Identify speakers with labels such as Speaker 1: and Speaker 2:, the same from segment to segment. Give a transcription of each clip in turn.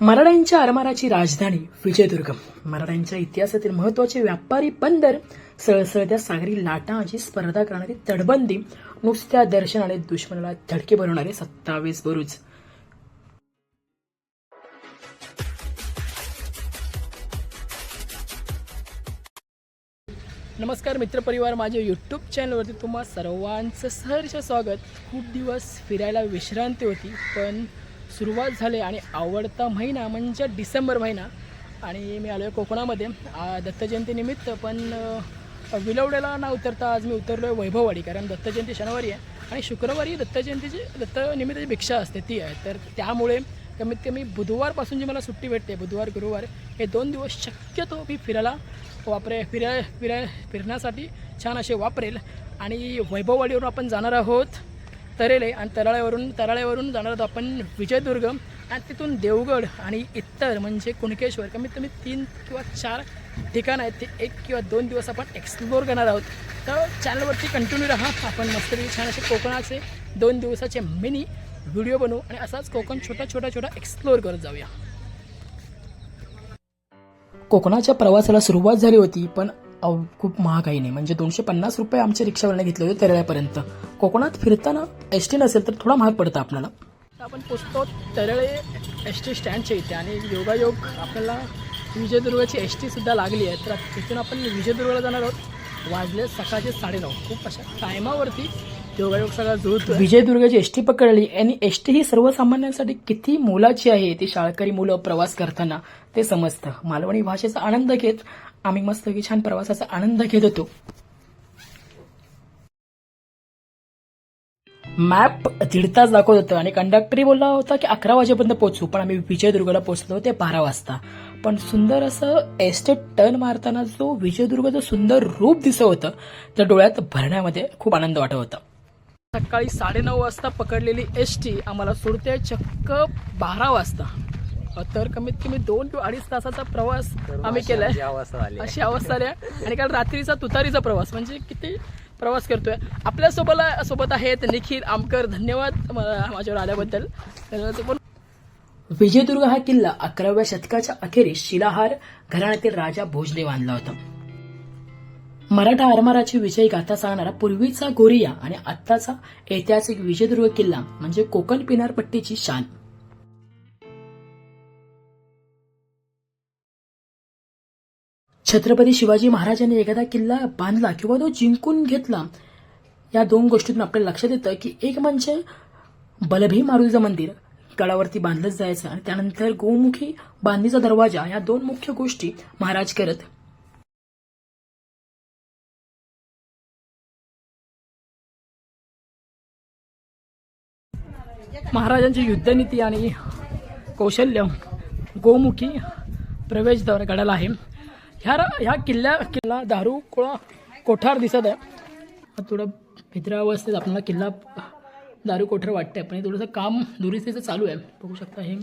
Speaker 1: मराठ्यांच्या आरमाराची राजधानी विजयदुर्ग मराठ्यांच्या इतिहासातील महत्त्वाचे व्यापारी बंदर सळसळत्या सागरी लाटांची स्पर्धा करणारी तटबंदी नुसत्या दर्शनाने दुश्मनाला धडके भरवणारे सत्तावीस बुरुज. नमस्कार मित्रपरिवार माझ्या यूट्यूब चॅनलवरती तुम्हा सर्वांचं सहर्ष स्वागत. खूप दिवस फिरायला विश्रांती होती पण सुरुवात झाली आणि आवडता महिना म्हणजे डिसेंबर महिना. आणि मी आलो आहे कोकणामध्ये दत्तजयंतीनिमित्त पण अ, विलवड्याला न उतरता आज मी उतरलो आहे वैभववाडी कारण दत्तजयंती शनिवारी आहे. आणि शुक्रवारी दत्तजयंतीची दत्तनिमित्ताची भिक्षा असते ती आहे. तर त्यामुळे कमीत कमी बुधवारपासून जी मला सुट्टी भेटते बुधवार गुरुवार हे दोन दिवस शक्यतो मी फिरायला वापरे फिराय फिराय फिरण्यासाठी छान असे वापरेल. आणि वैभववाडीवरून आपण जाणार आहोत तरेले आणि तराळ्यावरून तराळ्यावरून जाणार आहोत आपण विजयदुर्ग आणि तिथून देवगड आणि इतर म्हणजे कुणकेश्वर. कमीत कमी तीन किंवा चार ठिकाणं आहेत. ते एक किंवा दोन दिवस आपण एक्सप्लोअर करणार आहोत. तर चॅनलवरती कंटिन्यू राहा. आपण मस्तपैकी छान असे कोकणाचे दोन दिवसाचे मिनी व्हिडिओ बनवू आणि असाच कोकण छोटा छोटा छोटा एक्सप्लोअर करत जाऊया. कोकणाच्या प्रवासाला सुरुवात झाली होती पण खूप महागाई नाही. म्हणजे दोनशे पन्नास रुपये आमच्या रिक्षावाल्याने घेतले होते तेरळ्यापर्यंत. कोकणात फिरताना एस टी नसेल तर थोडा महाग पडतं आपल्याला. आपण पोचतो तरळे एस टी स्टँडच्या इथे आणि योगायोग आपल्याला विजयदुर्गाची एस टीसुद्धा लागली आहे. तर तिथून आपण विजयदुर्गला जाणार आहोत. वाजले सकाळचे साडेनऊ. खूप अशा टायमावरती योगायोग सगळा जुळतो विजयदुर्गाची एस टी पकडली आणि एस टी ही सर्वसामान्यांसाठी किती मोलाची आहे ती शाळकरी मुलं प्रवास करताना ते समजतं. मालवणी भाषेचा आनंद घेत आम्ही मस्तपैकी छान प्रवासाचा आनंद घेत होतो. मॅप दीड तास दाखवत होतं आणि कंडक्टरी बोलला होता की अकरा वाजेपर्यंत पोहोचू पण आम्ही विजयदुर्गला पोहोचलो ते बारा वाजता. पण सुंदर असं एस्टेट टर्न मारताना जो विजयदुर्गाचं सुंदर रूप दिसत होतं त्या डोळ्यात भरण्यामध्ये खूप आनंद वाटत होता. सकाळी साडेनऊ वाजता पकडलेली एस टी आम्हाला सोडते चक्क बारा वाजता. तर कमीत कमी दोन किंवा अडीच तासाचा प्रवास आम्ही केलाय.
Speaker 2: अवस्था आली
Speaker 1: अशी अवस्था आली आहे. आणि काल रात्रीचा तुतारीचा प्रवास म्हणजे किती प्रवास करतोय. आपल्यासोबत सोबत आहेत निखिल आमकर धन्यवाद माझ्यावर आल्याबद्दल विजयदुर्ग हा किल्ला अकराव्या शतकाच्या अखेरीस शिलाहार घराण्यातील राजा भोजले बांधला होता. मराठा आरमाराची विजयी गाथा सांगणारा पूर्वीचा गोरिया आणि आत्ताचा ऐतिहासिक विजयदुर्ग किल्ला म्हणजे कोकण किनारपट्टीची शान. छत्रपती शिवाजी महाराजांनी एखादा किल्ला बांधला किंवा तो जिंकून घेतला या दोन गोष्टीतून आपल्याला लक्षात येतं की एक म्हणजे बलभी मारुतीचं मंदिर गडावरती बांधलंच जायचं आणि त्यानंतर गोमुखी बांधणीचा दरवाजा या दोन मुख्य गोष्टी महाराज करत. महाराजांची युद्धनीती आणि कौशल्य गोमुखी प्रवेशद्वार गडाला आहे. ह्या ह्या किल्ल्या किल्ला दारू कोळा कोठार दिसत आहे. थोडं भित्रावस्थेत आपल्याला किल्ला दारू कोठार वाटतंय पण हे थोडंसं काम दुरुस्तीचं चालू आहे. बघू शकता हे.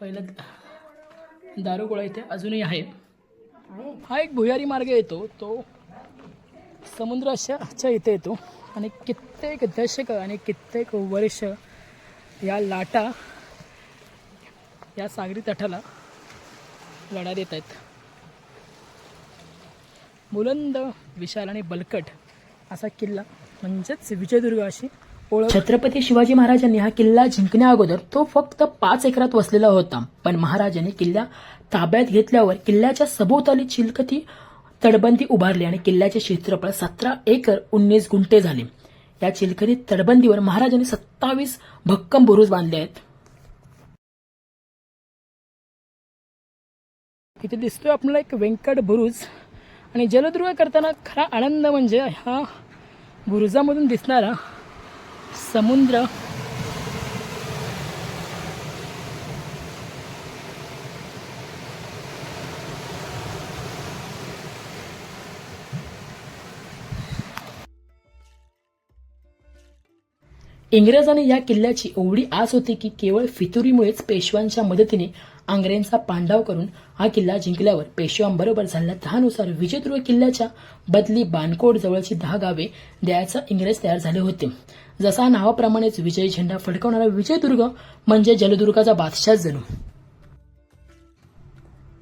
Speaker 1: पहिलं दारू कोळा इथे अजूनही आहे. हा एक भुयारी मार्ग येतो. तो समुद्राच्या इथे येतो. आणि कित्येक दशक आणि कित्येक वर्ष या लाटा या सागरी तटाला लढा देत आहेत. बुलंद विशाल आणि बलकट असा किल्ला म्हणजेच विजयदुर्ग अशी ओळख. छत्रपती शिवाजी महाराजांनी हा किल्ला जिंकण्या अगोदर तो फक्त पाच एकरात वसलेला होता. पण महाराजांनी किल्ला ताब्यात घेतल्यावर किल्ल्याच्या सभोवताली चिलखती तटबंदी उभारली आणि किल्ल्याचे क्षेत्रफळ सतरा एकर उन्नीस गुंठे झाले. या चिलखती तटबंदीवर महाराजांनी सत्तावीस भक्कम बुरुज बांधले आहेत. इथे दिसतोय आपल्याला एक व्यंकट बुरुज. आणि जलदुर्ग करताना खरा आनंद म्हणजे हा बुरुजामधून दिसणारा समुद्र. इंग्रजांनी या किल्ल्याची एवढी आस होती की केवळ फितुरीमुळेच पेशव्यांच्या मदतीने आंग्रेंचा पांडाव करून हा किल्ला जिंकल्यावर पेशव्यांबरोबर झालेल्या तहानुसार विजयदुर्ग किल्ल्याच्या बदली बानकोट जवळची दहा गावे द्यायचा इंग्रज तयार झाले होते. जसा नावाप्रमाणेच विजय झेंडा फडकवणारा विजयदुर्ग म्हणजे जलदुर्गाचा बादशाह जणू.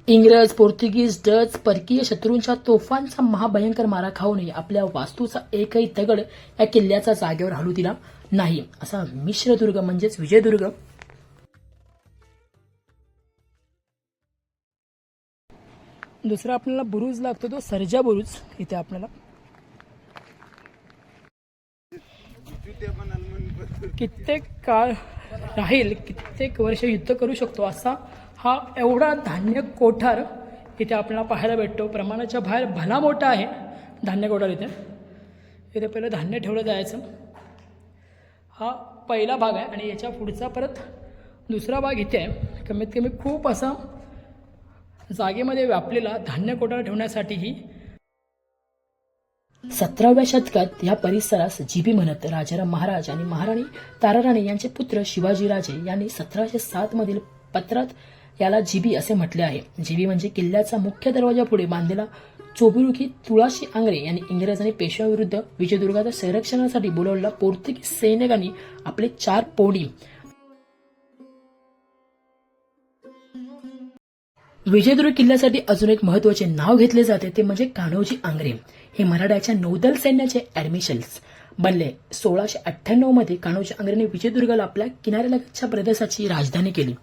Speaker 1: इंग्रज पोर्तुगीज डच परकीय शत्रूंच्या तोफांचा महाभयंकर मारा खाऊनही आपल्या वास्तूचा एकही दगड या किल्ल्याचा जागेवर हलू दिला नाही. असा मिश्रदुर्ग म्हणजेच विजयदुर्ग. दुसरा आपल्याला बुरुज लागतो तो सर्जा बुरुज. इथे आपल्याला. कित्येक काळ राहील कित्येक वर्ष युद्ध करू शकतो असा हा एवढा धान्य कोठार इथे आपल्याला पाहायला भेटतो. प्रमाणाच्या बाहेर भला मोठा आहे धान्य कोठार इथे. इथे पहिलं धान्य ठेवलं जायचं. हा पहिला भाग आहे आणि याच्या पुढचा परत दुसरा भाग इथे आहे. कमीत कमी खूप असा जागेमध्ये व्यापलेला धान्य कोठार ठेवण्यासाठीही सतराव्या शतकात या परिसरास जीबी म्हणत राजाराम महाराज आणि महाराणी ताराराणी यांचे पुत्र शिवाजीराजे यांनी सतराशे सात मधील पत्रात याला जीबी असे म्हटले आहे. जीबी म्हणजे किल्ल्याचा मुख्य दरवाजा पुढे बांधलेला चोबुरुखी तुळाशी आंग्रे यांनी इंग्रजांनी पेशव्याविरुद्ध विजयदुर्गाच्या संरक्षणासाठी बोलावलेला पोर्तुगीज सैनिकांनी आपले चार पोडी विजयदुर्ग किल्ल्यासाठी अजून एक महत्त्वाचे नाव घेतले जाते ते म्हणजे कान्होजी आंग्रे. हे मराठ्याच्या नौदल सैन्याचे ऍडमिशन्स बनले. सोळाशे अठ्ठ्याण्णवमध्ये कान्होजी आंग्रेने विजयदुर्गाला आपल्या किनाऱ्यालगतच्या प्रदेशाची राजधानी केली.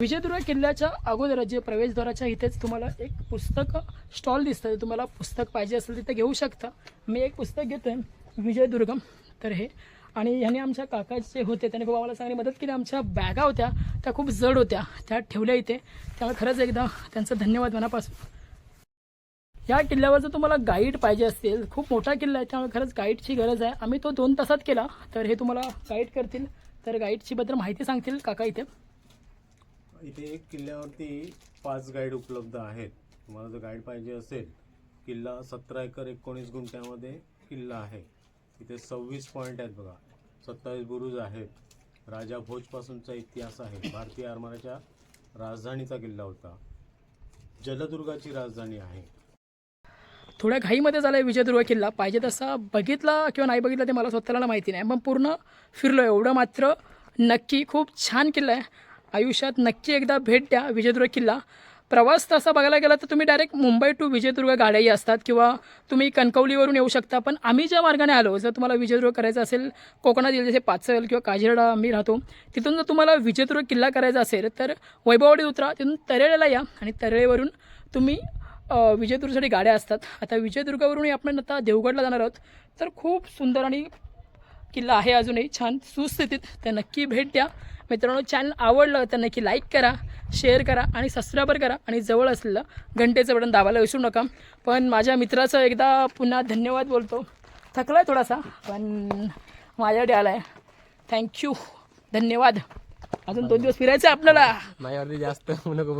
Speaker 1: विजयदुर्ग किल्ल्याच्या अगोदर जे प्रवेशद्वाराच्या इथेच तुम्हाला एक पुस्तक स्टॉल दिसतं तुम्हाला पुस्तक पाहिजे असेल तिथे घेऊ शकता. मी एक पुस्तक घेतोय विजयदुर्गम. तर हे आणि ह्याने आमच्या काकाचे होते त्याने खूप आम्हाला चांगली मदत केली. आमच्या बॅगा होत्या त्या खूप जड होत्या. त्या ठेवल्या इथे. त्यामुळे खरंच एकदा त्यांचं धन्यवाद मनापासून. या किल्ल्यावर जर तुम्हाला गाईड पाहिजे असतील खूप मोठा किल्ला आहे त्यामुळे खरंच गाईडची गरज आहे. आम्ही तो दोन तासात केला तर हे तुम्हाला गाईड करतील. तर गाईडची बद्दल माहिती सांगतील काका इथे.
Speaker 2: इथे एक किल्ल्यावरती पाच गाईड उपलब्ध आहेत. तुम्हाला जर गाईड पाहिजे असेल किल्ला सतरा एकर एकोणीस गुंठ्यामध्ये किल्ला आहे. इथे सव्वीस पॉईंट आहेत बघा. सत्तावीस बुरुज आहेत. राजा भोजपासूनचा इतिहास आहे. भारतीय आरमाराच्या राजधानीचा किल्ला होता. जलदुर्गाची राजधानी आहे.
Speaker 1: थोड्या घाईमध्ये झाला आहे विजयदुर्ग किल्ला. पाहिजे तसा बघितला किंवा नाही बघितला ते मला स्वतःला माहिती नाही. पण पूर्ण फिरलो एवढं मात्र नक्की खूप छान किल्ला आहे. आयुष्यात नक्की एकदा भेट द्या विजयदुर्ग किल्ला. प्रवास तसा बघायला गेला तर तुम्ही डायरेक्ट मुंबई टू विजयदुर्ग गाड्याही असतात किंवा तुम्ही कणकवलीवरून येऊ शकता. पण आम्ही ज्या मार्गाने आलो जर तुम्हाला विजयदुर्ग करायचं असेल कोकणात जसे पाचल किंवा काजिरडा आम्ही राहतो तिथून जर तुम्हाला विजयदुर्ग किल्ला करायचा असेल तर वैभववाडी उतरा तिथून तरेळेला या आणि तरेळेवरून तुम्ही विजयदुर्गसाठी गाड्या असतात. आता विजयदुर्गावरूनही आपण आता देवगडला जाणार आहोत. तर खूप सुंदर आणि किल्ला आहे अजूनही छान सुस्थितीत. तर नक्की भेट द्या. मित्रांनो चॅनल आवडलं तर नक्की लाईक करा शेअर करा आणि सबस्क्राईबर करा आणि जवळ असलेलं घंटेचं बटन दाबायला विसरू नका. पण माझ्या मित्राचं एकदा पुन्हा धन्यवाद बोलतो. थकला आहे थोडासा पण माझ्याकडे आला आहे थँक्यू धन्यवाद. अजून दोन दिवस फिरायचं आहे आपल्याला
Speaker 3: माझ्यावरती जास्त नको